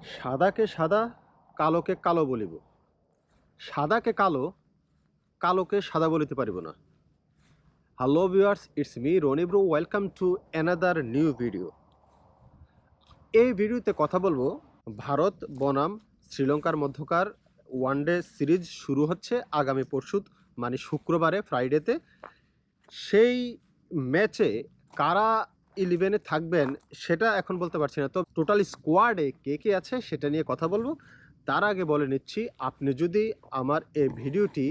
সাদাকে সাদা, কালোকে কালো বলিব। সাদাকে কালো, কালোকে সাদা বলিতে পারিব না। Hello viewers it's me Rony bro welcome to another new video এই ভিডিওতে কথা বলব, ভারত, বনাম, শ্রীলঙ্কার মধ্যকার ওয়ানডে সিরিজ শুরু হচ্ছে আগামী পরশু মানে শুক্রবারে ফ্রাইডেতে সেই ম্যাচে কারা ইলেভেনে থাকবেন, সেটা এখন বলতে পারছি না। তো টোটাল স্কোয়াডে কে কে আছে সেটা নিয়ে কথা বলব। তার আগে বলে নিচ্ছি, আপনি যদি আমার এই ভিডিওটি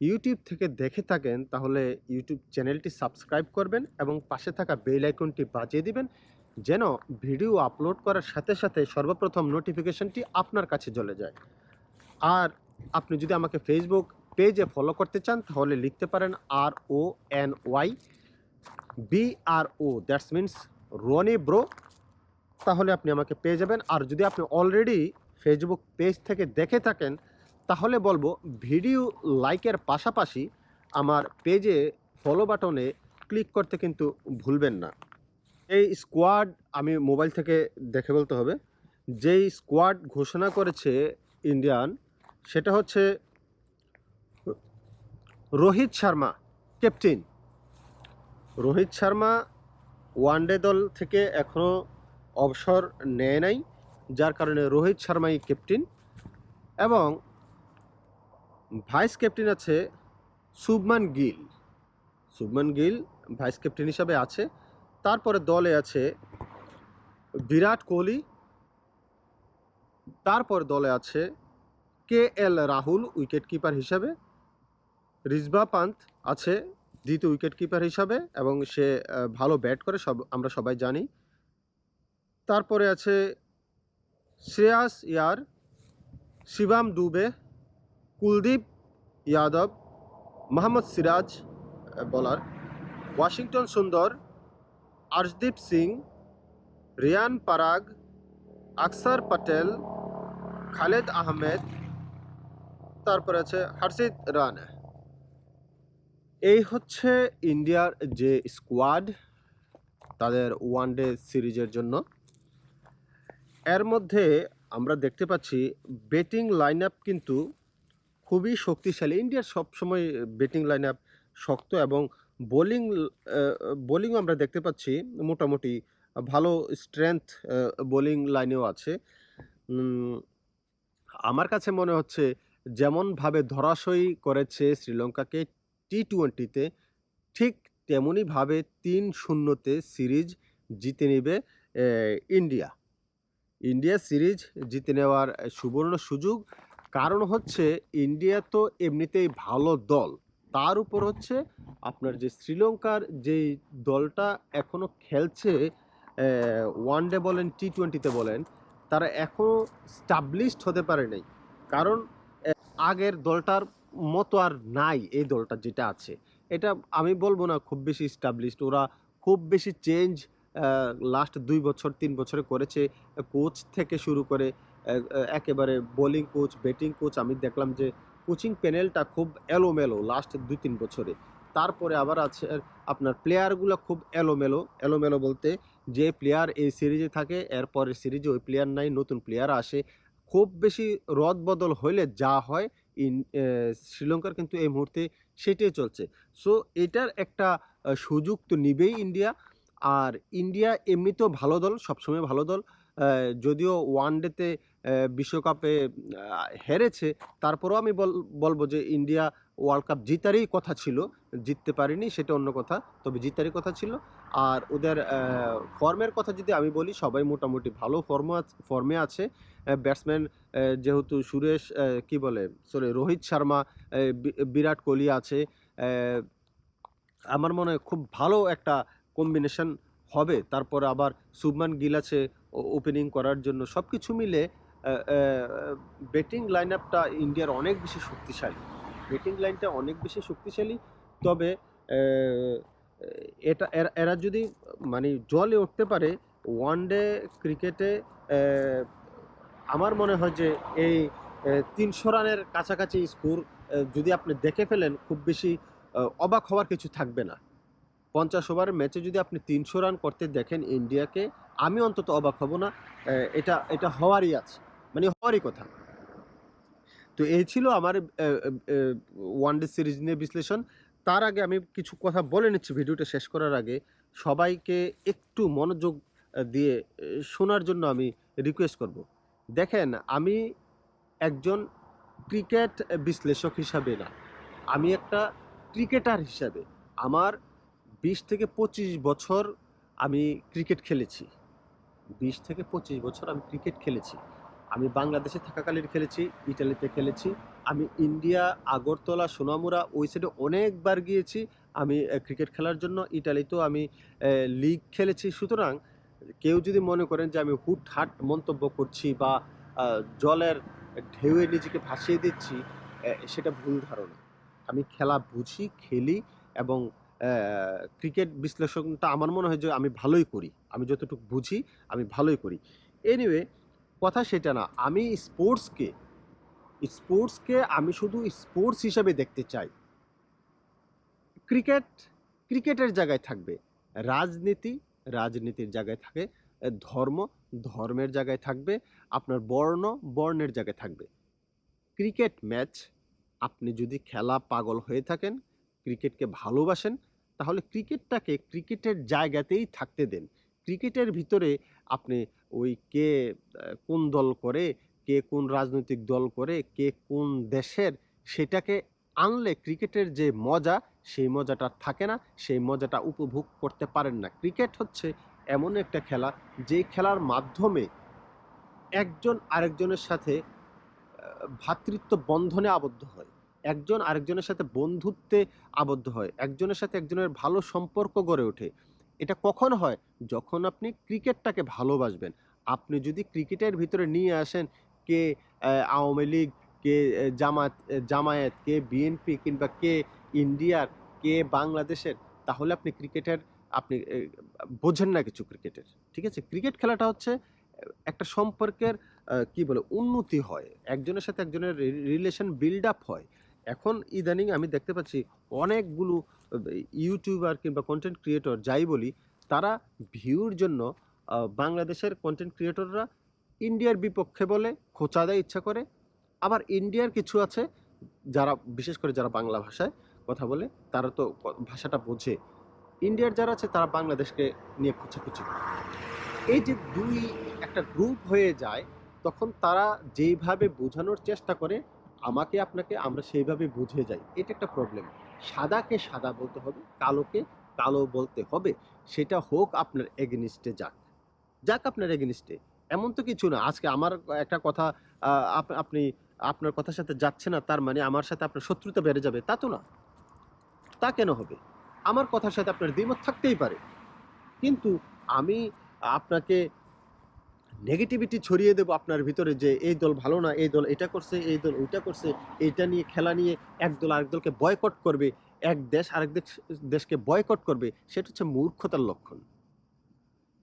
ইউটিউব থেকে দেখে থাকেন, তাহলে ইউটিউব চ্যানেলটি সাবস্ক্রাইব করবেন এবং পাশে থাকা বেল আইকনটি বাজিয়ে দিবেন, যেন ভিডিও আপলোড করার সাথে সাথে সর্বপ্রথম নোটিফিকেশনটি আপনার কাছে চলে যায়। আর আপনি যদি আমাকে ফেসবুক পেজে ফলো করতে চান, তাহলে লিখতে পারেন R O N Y B R O that's means Rony bro তাহলে আপনি আমাকে পেয়ে যাবেন। আর যদি আপনি অলরেডি ফেসবুক পেজ থেকে দেখে থাকেন, তাহলে বলব ভিডিও লাইকের পাশাপাশি আমার পেজে ফলো বাটনে ক্লিক করতে কিন্তু ভুলবেন না। এই স্কোয়াড আমি মোবাইল থেকে দেখে বলতে হবে। যেই স্কোয়াড ঘোষণা করেছে ইন্ডিয়ান সেটা হচ্ছে Rohit Sharma captain Rohit Sharma one day দল থেকে এখনও অবসর নেয় নাই, যার কারণে রোহিত শর্মাই ক্যাপ্টেন এবং ভাইস ক্যাপ্টেন আছে শুভমান গিল। শুভমান গিল ভাইস ক্যাপ্টেন হিসাবে আছে। তারপরে দলে আছে বিরাট কোহলি। তারপর দলে আছে K L Rahul wicket keeper হিসাবে। রিজবা পান্ত আছে দ্বিতীয় উইকেট কিপার হিসাবে এবং সে ভালো ব্যাট করে, সব, আমরা সবাই জানি। তারপরে আছে শ্রেয়াস ইয়ার, শিবাম দুবে, কুলদীপ যাদব, মোহাম্মদ সিরাজ বলার ওয়াশিংটন সুন্দর, আর্শদীপ সিং, রিয়ান পারাগ, আকসার প্যাটেল খালেদ আহমেদ, তারপরে আছে হর্ষিত রানা। এই হচ্ছে ইন্ডিয়ার যে স্কোয়াড তাদের ওয়ান ডে সিরিজের জন্য। এর মধ্যে আমরা দেখতে পাচ্ছি ব্যাটিং লাইন আপ কিন্তু খুবই শক্তিশালী। ইন্ডিয়ার সবসময় ব্যাটিং লাইন আপ শক্ত এবং বোলিং বোলিংও আমরা দেখতে পাচ্ছি মোটামুটি ভালো স্ট্রেংথ বোলিং লাইনেও আছে। আমার কাছে মনে হচ্ছে যেমনভাবে ধরাশয়ী করেছে শ্রীলঙ্কাকে টি টোয়েন্টিতে ঠিক তেমনইভাবে তিন শূন্যতে সিরিজ জিতে নেবে ইন্ডিয়া। ইন্ডিয়া সিরিজ জিতে নেওয়ার সুবর্ণ সুযোগ, কারণ হচ্ছে ইন্ডিয়া তো এমনিতেই ভালো দল। তার উপর হচ্ছে আপনার যে শ্রীলঙ্কার যেই দলটা এখনও খেলছে ওয়ান ডে বলেন টি টোয়েন্টিতে বলেন, তারা এখনও স্টাবলিশড হতে পারে নাই। কারণ আগের দলটার মতো আর নাই এই দলটা যেটা আছে। এটা আমি বলব না খুব বেশি স্টাবলিশড ওরা খুব বেশি চেঞ্জ লাস্ট দুই বছর, তিন বছরে করেছে। কোচ থেকে শুরু করে একেবারে বোলিং কোচ ব্যাটিং কোচ আমি দেখলাম যে কোচিং প্যানেলটা খুব এলোমেলো লাস্ট দুই, তিন বছরে। তারপরে আবার আছে আপনার প্লেয়ারগুলো খুব এলোমেলো। এলোমেলো বলতে যে প্লেয়ার এই সিরিজে থাকে এরপরের সিরিজে ওই প্লেয়ার নাই, নতুন প্লেয়ার আসে। খুব বেশি রদ বদল হইলে যা হয় ইন শ্রীলঙ্কার কিন্তু এই মুহূর্তে সেটাই চলছে। সো, এটার একটা সুযোগ তো নিবেই ইন্ডিয়া। আর ইন্ডিয়া এমনিতেও ভালো দল, সবসময় ভালো দল। যদিও ওয়ান ডেতে বিশ্বকাপে হেরেছে, তারপরেও আমি বল, বলব যে ইন্ডিয়া ওয়ার্ল্ড কাপ জিতারই কথা ছিল। জিততে পারেনি, সেটা অন্য কথা। তবে জিতারই কথা ছিল। আর ওদের ফর্মের কথা যদি আমি বলি, সবাই মোটামুটি ভালো ফর্ম ফর্মে আছে। ব্যাটসম্যান যেহেতু সুরেশ কি বলে সরি রোহিত শর্মা বিরাট কোহলি আছে। আমার মনে হয় খুব ভালো একটা কম্বিনেশন হবে। তারপর আবার শুভমান গিল আছে ওপেনিং করার জন্য। সব কিছু মিলে ব্যাটিং লাইন আপটা ইন্ডিয়ার অনেক বেশি শক্তিশালী। ব্যাটিং লাইনটা অনেক বেশি শক্তিশালী। তবে এটা, এরা- যদি মানে জলে উঠতে পারে ওয়ান ডে ক্রিকেটে আমার মনে হয় যে এই তিনশো রানের কাছাকাছি স্কোর যদি আপনি দেখে ফেলেন, খুব বেশি অবাক হওয়ার কিছু থাকবে না। পঞ্চাশ ওভারের ম্যাচে যদি আপনি তিনশো রান করতে দেখেন ইন্ডিয়াকে, আমি অন্তত অবাক হব না এটা এটা হওয়ারই আছে মানে হওয়ারই কথা। তো এই ছিল আমার ওয়ান ডে সিরিজ নিয়ে বিশ্লেষণ। তার আগে আমি কিছু কথা বলে নিচ্ছি, ভিডিওটা শেষ করার আগে। সবাইকে একটু মনোযোগ দিয়ে শোনার জন্য আমি রিকোয়েস্ট করব। দেখেন, আমি একজন ক্রিকেট বিশ্লেষক হিসাবে না। আমি একটা ক্রিকেটার হিসাবে। আমার বিশ থেকে পঁচিশ বছর আমি ক্রিকেট খেলেছি। বিশ থেকে পঁচিশ বছর আমি ক্রিকেট খেলেছি। আমি বাংলাদেশে থাকাকালীন খেলেছি ইটালিতে খেলেছি, আমি ইন্ডিয়া, আগরতলা সোনামুরা ওই সাইডে অনেকবার গিয়েছি। আমি ক্রিকেট খেলার জন্য ইটালিতেও আমি লিগ খেলেছি। সুতরাং কেউ যদি মনে করেন যে আমি হুটহাট মন্তব্য করছি বা জলের ঢেউয়ে নিজেকে ভাসিয়ে দিচ্ছি সেটা ভুল ধারণা। আমি খেলা বুঝি, খেলি এবং ক্রিকেট বিশ্লেষণটা আমার মনে হয় যে আমি ভালোই করি। আমি যতটুকু বুঝি, আমি ভালোই করি। এনিওয়ে কথা সেটা না। আমি স্পোর্টসকে স্পোর্টসকে আমি শুধু স্পোর্টস হিসাবে দেখতে চাই। ক্রিকেট ক্রিকেটের জায়গায় থাকবে। রাজনীতি, রাজনীতির জায়গায় থাকে। ধর্ম, ধর্মের জায়গায় থাকবে। আপনার বর্ণ, বর্ণের জায়গায় থাকবে। ক্রিকেট ম্যাচ আপনি যদি খেলা পাগল হয়ে থাকেন ক্রিকেটকে ভালোবাসেন, তাহলে ক্রিকেটটাকে ক্রিকেটের জায়গাতেই থাকতে দেন। ক্রিকেটের ভিতরে আপনি ওই কে কোন দল করে, কে কোন রাজনৈতিক দল করে, কে কোন দেশের, সেটাকে আনলে ক্রিকেটের যে মজা, সেই মজাটা থাকে না, সেই মজাটা উপভোগ করতে পারেন না। ক্রিকেট হচ্ছে এমন একটা খেলা, যে খেলার মাধ্যমে একজন আরেকজনের সাথে ভ্রাতৃত্ব বন্ধনে আবদ্ধ হয়। একজন আরেকজনের সাথে বন্ধুত্বে আবদ্ধ হয়। একজনের সাথে একজনের ভালো সম্পর্ক গড়ে ওঠে। এটা কখন হয়? যখন আপনি ক্রিকেটটাকে ভালোবাসবেন। আপনি যদি ক্রিকেটের ভিতরে নিয়ে আসেন কে আওয়ামী লীগ, কে জামাত জামায়াত, কে বিএনপি কিংবা কে ইন্ডিয়ার কে বাংলাদেশের, তাহলে আপনি ক্রিকেটের, আপনি বোঝেন না কিছু ক্রিকেটের। ঠিক আছে? ক্রিকেট খেলাটা হচ্ছে একটা সম্পর্কের কি বলে, উন্নতি হয়। একজনের সাথে একজনের রিলেশন বিল্ড আপ হয়। এখন ইদানিং আমি দেখতে পাচ্ছি অনেকগুলো ইউটিউবার কিংবা কন্টেন্ট ক্রিয়েটর যাই বলি, তারা ভিউর জন্য বাংলাদেশের কন্টেন্ট ক্রিয়েটররা ইন্ডিয়ার বিপক্ষে বলে খোঁচা দেয় ইচ্ছা করে। আবার ইন্ডিয়ার কিছু আছে, যারা, বিশেষ করে যারা বাংলা ভাষায় কথা বলে, তারা তো ভাষাটা বোঝে। ইন্ডিয়ার যারা আছে, তারা বাংলাদেশকে নিয়ে খুঁচাখুচি করে। এই যে দুই একটা গ্রুপ হয়ে যায়, তখন তারা যেইভাবে বোঝানোর চেষ্টা করে আমাকে আপনাকে আমরা সেইভাবে বুঝে যাই। এটা একটা প্রবলেম সাদাকে সাদা বলতে হবে, কালোকে কালো বলতে হবে। সেটা হোক আপনার এগেনিস্টে যাক। যাক আপনার এগেনিস্টে এমন তো কিছু না। আজকে আমার একটা কথা আপনি আপনার কথার সাথে যাচ্ছে না, তার মানে আমার সাথে আপনার শত্রুতা বেড়ে যাবে। তা তো না। তা কেন হবে? আমার কথার সাথে আপনার দ্বিমত থাকতেই পারে। কিন্তু আমি আপনাকে নেগেটিভিটি ছড়িয়ে দেবো আপনার ভিতরে যে এই দল ভালো না, এই দল এটা করছে, এই দল ওইটা করছে এইটা নিয়ে, খেলা নিয়ে এক দল আরেক দলকে বয়কট করবে, এক দেশ আরেক দেশ- দেশকে বয়কট করবে, সেটা হচ্ছে মূর্খতার লক্ষণ।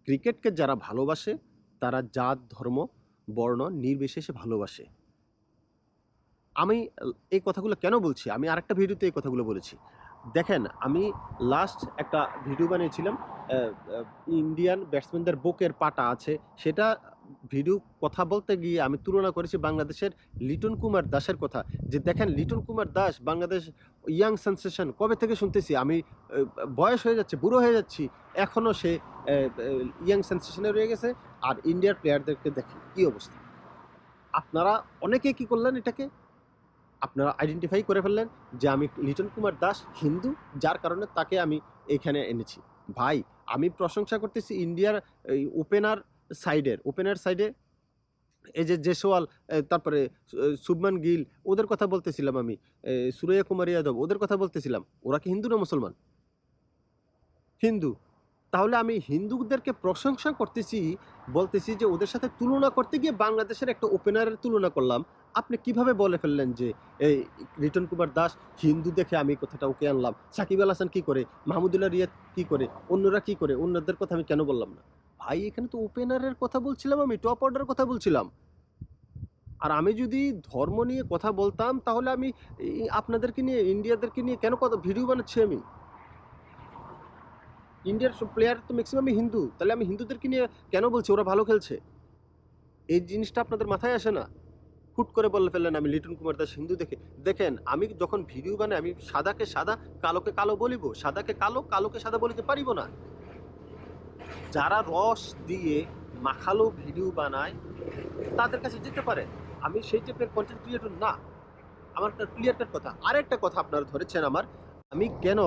ক্রিকেটকে যারা ভালোবাসে, তারা জাত, ধর্ম, বর্ণ নির্বিশেষে ভালোবাসে। আমি এই কথাগুলো কেন বলছি? আমি আরেকটা ভিডিওতে এই কথাগুলো বলেছি। দেখেন, আমি লাস্ট একটা ভিডিও বানিয়েছিলাম ইন্ডিয়ান ব্যাটসম্যানদের বুকের পাটা আছে, সেটা ভিডিও কথা বলতে গিয়ে আমি তুলনা করেছি বাংলাদেশের লিটন কুমার দাসের কথা। যে দেখেন, লিটন কুমার দাস বাংলাদেশ ইয়াং সেন্সেশন কবে থেকে শুনতেছি? আমি বয়স হয়ে যাচ্ছে, বুড়ো হয়ে যাচ্ছি এখনও সে ইয়াং সেন্সেশনে রয়ে গেছে। আর ইন্ডিয়ার প্লেয়ারদেরকে দেখেন, কী অবস্থা। আপনারা অনেকে কি করলেন এটাকে? আপনারা আইডেন্টিফাই করে ফেললেন যে আমি লিটন কুমার দাস হিন্দু, যার কারণে তাকে আমি এখানে এনেছি। ভাই, আমি প্রশংসা করতেছি ইন্ডিয়ার ওপেনার সাইডের ওপেনার সাইডে এই যে জেসওয়াল তারপরে শুভমান গিল ওদের কথা বলতেছিলাম আমি সুরৈয়া কুমার যাদব ওদের কথা বলতেছিলাম, ওরা কি হিন্দু না মুসলমান? হিন্দু। তাহলে আমি হিন্দুদেরকে প্রশংসা করতেছি, বলতেছি যে ওদের সাথে তুলনা করতে গিয়ে বাংলাদেশের একটা ওপেনারের তুলনা করলাম। আপনি কীভাবে বলে ফেললেন যে এই রিটন কুমার দাস, হিন্দু দেখে আমি কথাটা ওকে আনলাম, সাকিব আল হাসান কি করে, মাহমুদুল্লাহ রিয়াদ কী করে, অন্যরা কি করে, অন্যদের কথা আমি কেন বললাম না? ভাই, এখানে তো ওপেনারের কথা বলছিলাম, আমি টপ অর্ডারের কথা বলছিলাম। আর আমি যদি ধর্ম নিয়ে কথা বলতাম, তাহলে আমি আপনাদেরকে নিয়ে, ইন্ডিয়াদেরকে নিয়ে কেন কথা ভিডিও বানাচ্ছি আমি? ইন্ডিয়ার প্লেয়ার তো ম্যাক্সিমামই হিন্দু। তাহলে আমি হিন্দুদেরকে নিয়ে কেন বলছি? ওরা ভালো খেলছে। এই জিনিসটা আপনাদের মাথায় আসে না? হুট করে বলে ফেললেন আমি লিটন কুমার দাস হিন্দু দেখে। দেখেন, আমি যখন ভিডিও বানাই, আমি সাদাকে সাদা, কালোকে কালো বলিব। সাদাকে কালো, কালোকে সাদা বলিতে পারিব না। যারা রস দিয়ে মাখালো ভিডিও বানায়, তাদের কাছে যেতে পারে। আমি সেই টাইপের কন্টেন্ট ক্রিয়েটর না। আমার একটা ক্লিয়ার কাট কথা। আরেকটা কথা আপনারা ধরেছেন আমার। আমি কেন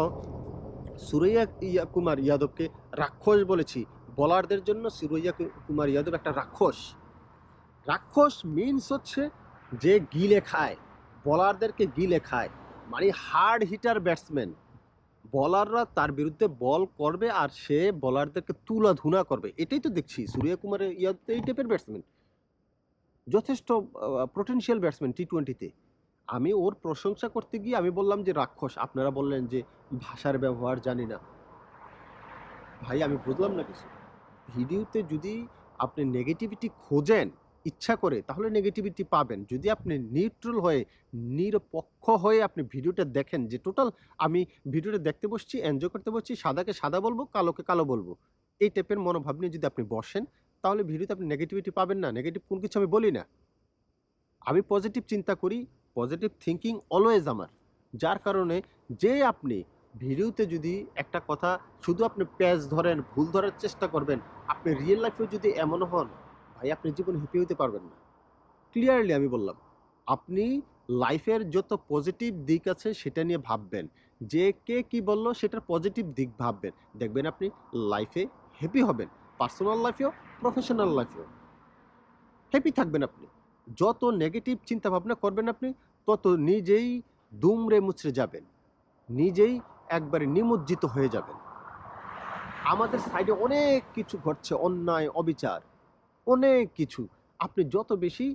সুরৈয়া ইয়া কুমার ইয়াদবকে রাক্ষস বলেছি? বলারদের জন্য সুরৈয়া কুমার ইয়াদব একটা রাক্ষস। রাক্ষস মিনস হচ্ছে যে গিলে খায়। বলারদেরকে গিলে খায়। মানে হার্ড হিটার ব্যাটসম্যান বলাররা তার বিরুদ্ধে বল করবে আর সে বলারদেরকে তুলা ধুনা করবে। এটাই তো দেখছি। সূর্য কুমারের ইয়াদ এই টাইপের ব্যাটসম্যান যথেষ্ট পোটেনশিয়াল ব্যাটসম্যান টি টোয়েন্টিতে আমি ওর প্রশংসা করতে গিয়ে আমি বললাম যে, রাক্ষস, আপনারা বললেন যে, ভাষার ব্যবহার জানি না। ভাই, আমি বুঝলাম না কিছু। ভিডিওতে যদি আপনি নেগেটিভিটি খোঁজেন ইচ্ছা করে তাহলে নেগেটিভিটি পাবেন। যদি আপনি নিউট্রাল হয়ে, নিরপেক্ষ হয়ে আপনি ভিডিওটা দেখেন যে টোটাল আমি ভিডিওটা দেখতে বসছি এনজয় করতে বসছি, সাদাকে সাদা বলব, কালোকে কালো বলব, এই টাইপের মনোভাব নিয়ে যদি আপনি বসেন, তাহলে ভিডিওতে আপনি নেগেটিভিটি পাবেন না। নেগেটিভ কোন কিছু আমি বলি না। আমি পজিটিভ চিন্তা করি পজিটিভ থিঙ্কিং অলওয়েজ আমার। যার কারণে যে আপনি ভিডিওতে যদি একটা কথা শুধু আপনি প্যাচ ধরেন, ভুল ধরার চেষ্টা করবেন, আপনি রিয়েল লাইফেও যদি এমন হন ভাই, আপনি জীবনে হ্যাপি হতে পারবেন না। ক্লিয়ারলি আমি বললাম, আপনি লাইফের যত পজিটিভ দিক আছে সেটা নিয়ে ভাববেন। যে কে কি বলল সেটার পজিটিভ দিক ভাববেন। দেখবেন আপনি লাইফে হ্যাপি হবেন পার্সোনাল লাইফেও প্রফেশনাল লাইফেও হ্যাপি থাকবেন আপনি। যত নেগেটিভ চিন্তা ভাবনা করবেন আপনি, তত নিজেই দুমড়ে মুচড়ে যাবেন। নিজেই একবারে নিমজ্জিত হয়ে যাবেন। আমাদের সাইডে অনেক কিছু ঘটছে, অন্যায়, অবিচার। অনেক কিছু। আপনি যত বেশি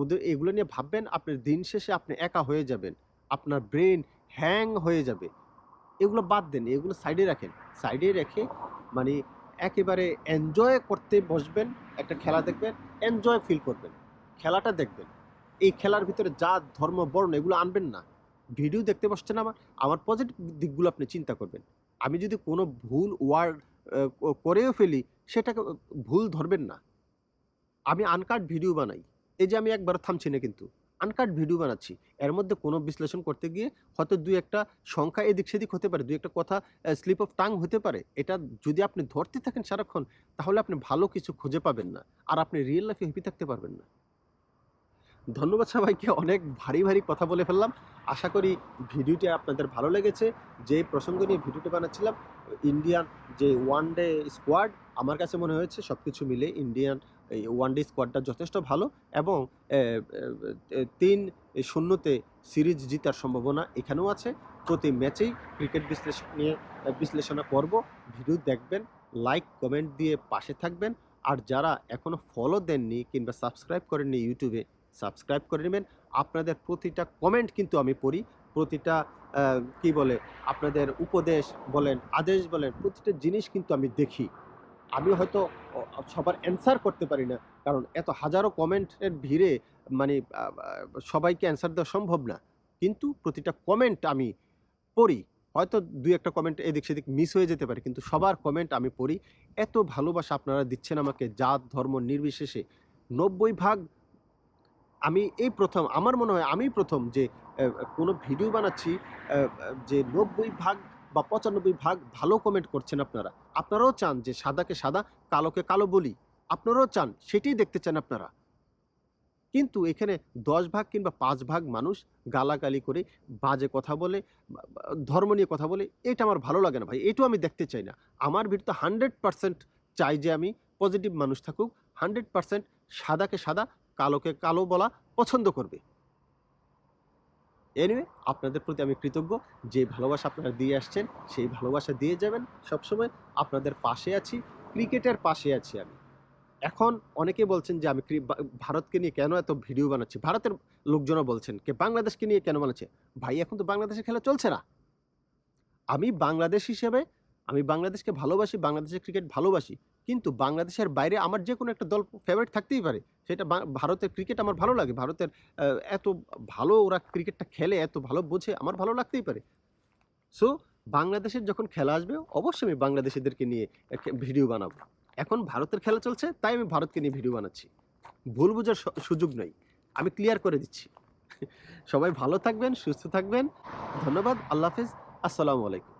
ওদের এগুলো নিয়ে ভাববেন আপনার দিন শেষে আপনি একা হয়ে যাবেন। আপনার ব্রেন হ্যাং হয়ে যাবে। এগুলো বাদ দেন, এগুলো সাইডে রাখেন। সাইডে রেখে মানে একেবারে এনজয় করতে বসবেন, একটা খেলা দেখবেন এনজয় ফিল করবেন। খেলাটা দেখবেন। এই খেলার ভিতরে জাত ধর্ম, বর্ণ এগুলো আনবেন না। ভিডিও দেখতে বসছেন আমার আমার পজিটিভ দিকগুলো আপনি চিন্তা করবেন। আমি যদি কোনো ভুল ওয়ার্ড করেও ফেলি, সেটাকে ভুল ধরবেন না। আমি আনকাট ভিডিও বানাই। এই যে আমি একবার থামছি না কিন্তু। আনকাট ভিডিও বানাচ্ছি। এর মধ্যে কোনো বিশ্লেষণ করতে গিয়ে হয়তো দুই একটা সংখ্যা এদিক সেদিক হতে পারে, দুই একটা কথা স্লিপ অফ টাং হতে পারে। এটা যদি আপনি ধরতে থাকেন সারাক্ষণ, তাহলে আপনি ভালো কিছু খুঁজে পাবেন না। আর আপনি রিয়েল লাইফে হ্যাপি থাকতে পারবেন না। ধন্যবাদ সবাইকে, অনেক ভারী ভারী কথা বলে ফেললাম। আশা করি ভিডিওটি আপনাদের ভালো লেগেছে। যে প্রসঙ্গ নিয়ে ভিডিওটি বানাচ্ছিলাম ইন্ডিয়ান যে ওয়ান ডে স্কোয়াড আমার কাছে মনে হয়েছে সব কিছু মিলে ইন্ডিয়ান এই ওয়ান ডে স্কোয়াডটা যথেষ্ট ভালো এবং তিন শূন্যতে সিরিজ জিতার সম্ভাবনা এখানেও আছে। প্রতি ম্যাচেই ক্রিকেট বিশ্লেষণ নিয়ে বিশ্লেষণা করব। ভিডিও দেখবেন লাইক কমেন্ট দিয়ে পাশে থাকবেন। আর যারা এখনও ফলো দেননি কিংবা সাবস্ক্রাইব করেননি ইউটিউবে সাবস্ক্রাইব করে নেবেন। আপনাদের প্রতিটা কমেন্ট কিন্তু আমি পড়ি, প্রতিটা কি বলে, আপনাদের উপদেশ বলেন, আদেশ বলেন, প্রতিটা জিনিস কিন্তু আমি দেখি। আমি হয়তো সবার অ্যান্সার করতে পারি না। কারণ এত হাজারো কমেন্টের ভিড়ে মানে সবাইকে অ্যান্সার দেওয়া সম্ভব না। কিন্তু প্রতিটা কমেন্ট আমি পড়ি। হয়তো দুই একটা কমেন্ট এদিক সেদিক মিস হয়ে যেতে পারে, কিন্তু সবার কমেন্ট আমি পড়ি। এত ভালোবাসা আপনারা দিচ্ছেন আমাকে, জাত, ধর্ম, নির্বিশেষে। নব্বই ভাগ আমি এই প্রথম, আমার মনে হয় আমি প্রথম যে কোনো ভিডিও বানাচ্ছি যে নব্বই ভাগ বা পঁচানব্বই ভাগ ভালো কমেন্ট করছেন আপনারা। আপনারাও চান যে সাদাকে সাদা, কালোকে কালো বলি। আপনারাও চান, সেটাই দেখতে চান আপনারা। কিন্তু এখানে দশ ভাগ কিংবা পাঁচ ভাগ মানুষ গালাগালি করে, বাজে কথা বলে, ধর্ম নিয়ে কথা বলে, এটা আমার ভালো লাগে না ভাই, এটাও আমি দেখতে চাই না। আমার ভিড় হান্ড্রেড পার্সেন্ট চাই যে আমি পজিটিভ মানুষ থাকুক, হান্ড্রেড পার্সেন্ট সাদাকে সাদা, কালোকে কালো বলা পছন্দ করবে। এনিওয়ে আপনাদের প্রতি আমি কৃতজ্ঞ। যে ভালোবাসা আপনারা দিয়ে আসছেন, সেই ভালোবাসা দিয়ে যাবেন। সবসময় আপনাদের পাশে আছি, ক্রিকেটের পাশে আছি আমি। এখন অনেকে বলছেন যে আমি ভারতকে নিয়ে কেন এত ভিডিও বানাচ্ছি? ভারতের লোকজনও বলছেন কে, বাংলাদেশকে নিয়ে কেন বানাচ্ছে? ভাই, এখন তো বাংলাদেশের খেলা চলছে না। আমি বাংলাদেশ হিসেবে আমি বাংলাদেশকে ভালোবাসি, বাংলাদেশের ক্রিকেট ভালোবাসি, কিন্তু বাংলাদেশের বাইরে আমার যে কোনো একটা দল ফেভারিট থাকতেই পারে। সেটা ভারতের ক্রিকেট আমার ভালো লাগে। ভারতের এত ভালো ওরা ক্রিকেটটা খেলে, এত ভালো বোঝে, আমার ভালো লাগতেই পারে। সো বাংলাদেশের যখন খেলা আসবে, অবশ্যই আমি বাংলাদেশিদেরকে নিয়ে ভিডিও বানাবো। এখন ভারতের খেলা চলছে, তাই আমি ভারতকে নিয়ে ভিডিও বানাচ্ছি। ভুল বোঝার সুযোগ নেই। আমি ক্লিয়ার করে দিচ্ছি। সবাই ভালো থাকবেন, সুস্থ থাকবেন। ধন্যবাদ, আল্লাহ হাফিজ। আসসালামু আলাইকুম।